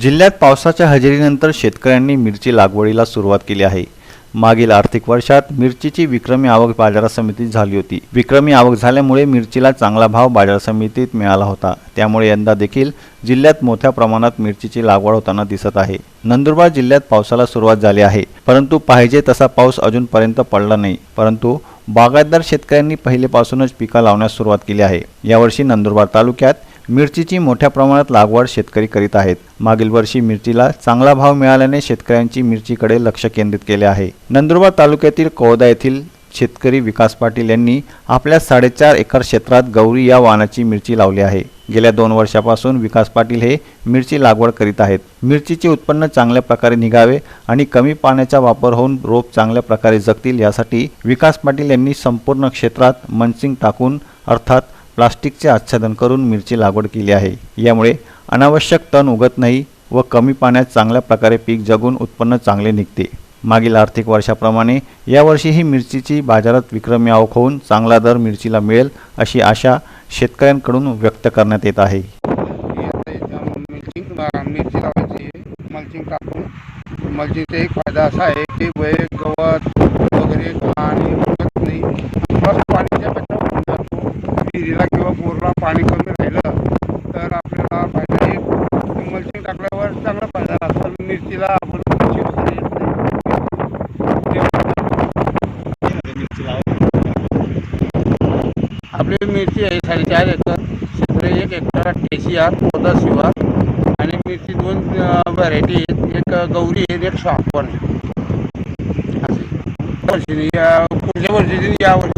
जिल्ह्यात पावसाच्या हजेरीनंतर शेतकऱ्यांनी मिरची लागवडीला सुरुवात केली आहे. मागील आर्थिक वर्षात मिरचीची विक्रमी आवक बाजार समितीत झाली होती. विक्रमी आवक झाल्यामुळे मिरचीला चांगला भाव बाजार समितीत मिळाला होता. त्यामुळे यंदा देखील जिल्ह्यात मोठ्या प्रमाणात मिरचीची लागवड होताना दिसत आहे. नंदुरबार जिल्ह्यात पावसाला सुरुवात झाली आहे. परंतु पाहिजे तसा पाऊस अजूनपर्यंत पडला नाही. परंतु बागायतदार शेतकऱ्यांनी पहिलेपासूनच पिकं लावण्यास सुरुवात केली आहे. यावर्षी नंदुरबार तालुक्यात मिरचीची मोठ्या प्रमाणात लागवड शेतकरी करीत आहेत. मागील वर्षी मिरचीला चांगला भाव मिळाल्याने शेतकऱ्यांची मिरचीकडे लक्ष केंद्रित केले आहे. नंदुरबार तालुक्यातील कौदा येथील शेतकरी विकास पाटील यांनी आपल्या साडेचार एकर क्षेत्रात गौरी या वाहनाची मिरची लावली आहे. गेल्या दोन वर्षापासून विकास पाटील हे मिरची लागवड करीत आहेत. मिरचीचे उत्पन्न चांगल्या प्रकारे निघावे आणि कमी पाण्याचा वापर होऊन रोप चांगल्या प्रकारे जगतील यासाठी विकास पाटील यांनी संपूर्ण क्षेत्रात मनसिंग टाकून अर्थात प्लास्टिकचे आच्छादन करून मिरची लागवड केली आहे. यामुळे अनावश्यक तण उगत नाही व कमी पाण्यात चांगल्या प्रकारे पीक जगून उत्पन्न चांगले निघते. मागील आर्थिक वर्षाप्रमाणे यावर्षीही मिरचीची बाजारात विक्रमी आवक होऊन चांगला दर मिरचीला मिळेल अशी आशा शेतकऱ्यांकडून व्यक्त करण्यात येत आहे. मिरची लावायची मल्चिंग टाकून मल्चिंगचा एक फायदा असा आहे की वय गवत वगैरे आणि उगत नाही प्लस पाण्याच्या बचाव होऊन जातो विहिरीला किंवा बोरला पाणी कमी राहिलं तर आपल्याला फायदा एक मल्चिंग टाकल्यावर चांगला फायदा असतो मिरचीला आपण आपली मिरची आहे साडेचार एकर. क्षेत्र एक हेक्टर टेसिया पोदा शिवार आणि मिरची दोन व्हरायटी आहेत. एक गौरी आहे एक शॉपन आहे. वर्षी या पुढच्या वर्षी या वर्षी